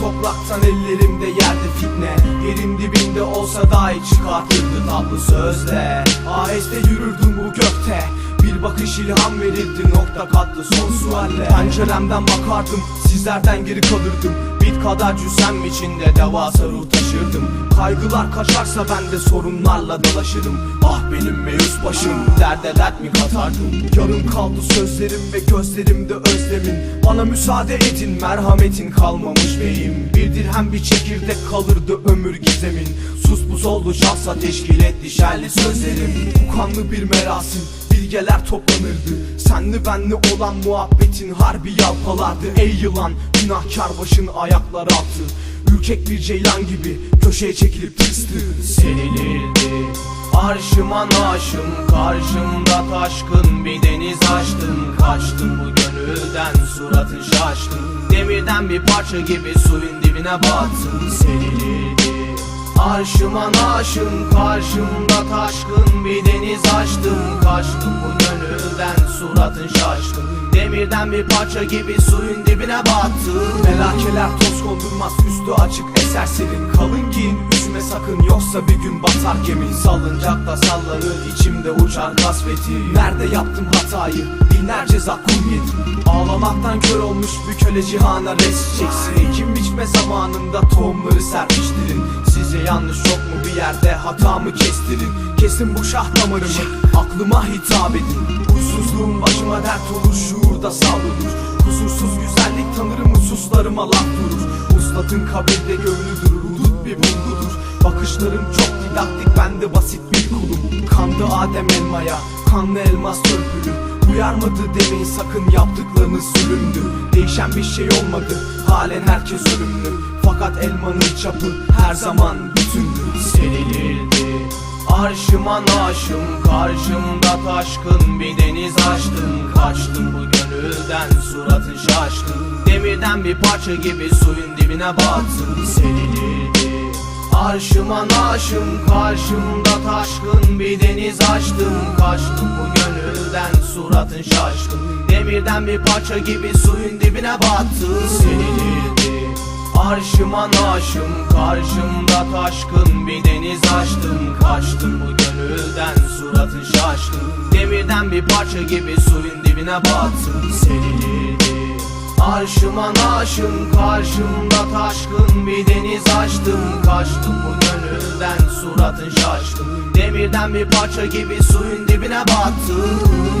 topraktan ellerimde yerde fitne. Yerin dibinde olsa dahi çıkartırdı tatlı sözle. Aheste yürürdüm bu gökte bir bakış ilham verirdi nokta katlı son sualle. Penceremden bakardım sizlerden geri kalırdım. Bit kadar cüssem içinde devasa ruh taşırdım Kaygılar kaçarsa ben de sorunlarla dolaşırım. Ah benim meyus başım derde dert mi katardım? Yarım kaldı sözlerim ve gözlerimde özlemin. Bana müsaade edin merhametin kalmamış beyim. Bir dirhem bir çekirdek kalırdı ömür gizemin. Sus buz oldu şahsa teşkil etti şerli sözlerim. Bu kanlı bir merasim bilgeler toplanırdı. Senli benli olan muhabbetin harbi yalpalardı. Ey yılan günahkar başın ayaklar altı Ürkek bir ceylan gibi köşeye çekilip tırstı. Serilirdi Arşıma naşım. Karşımda taşkın bir deniz açtım. Kaçtım bu gönülden suratın şaşkın Demirden bir parça gibi suyun dibine battım. Serilirdi Arşıma naşım karşımda taşkın bir deniz açtım. Kaçtım bu gönülden suratın şaşkın. Demirden bir parça gibi suyun dibine battım. Melakeler toz kondurmaz üstü açık eser serin Kalın giyin üşüme sakın. Yoksa bir gün batar gemin Salıncakta sallanır içimde uçar kasveti Nerede yaptım hatayı? Binlerce zakkum yedim Ağlamaktan kör olmuş bir köle cihana res çeksin. Ekim biçme zamanında tohumları serpiştirin. Sizce yanlış yok mu? Bir yerde hatamı kestirin. Kesin bu şah damarımı. Aklıma hitap edin. Huysuzluğum başıma dert olur şuurda savrulur. Kusursuz güzellik tanırım hususlarıma laf durur. Uslatın kabirde gönlü durur. Bir bulgudur Bakışlarım çok didaktik ben de basit bir kulum. Kandı Adem elmaya kanlı elmas törpülü Uyarmadı demeyin sakın yaptıklarınız zulümdü Değişen bir şey olmadı halen herkes ölümlü. Fakat elmanın çapı her zaman bütündü Serilirdi Arşıma naşım karşımda taşkın bir deniz açtım. Kaçtım bu gönülden suratın şaşkın. Demirden bir parça gibi suyun dibine battım. Serilirdi Arşıma naşım karşımda taşkın bir deniz açtım. Kaçtım bu gönülden suratın şaşkın. Demirden bir parça gibi suyun dibine battım. Serilirdi Arşıma naşım karşımda taşkın bir deniz açtım. Kaçtım bu gönülden suratın şaşkın. Demirden bir parça gibi suyun dibine battım. Serilirdi Arşıma naşım karşımda taşkın. Bir deniz açtım Kaçtım bu gönülden suratın şaşkın. Demirden bir parça gibi suyun dibine battım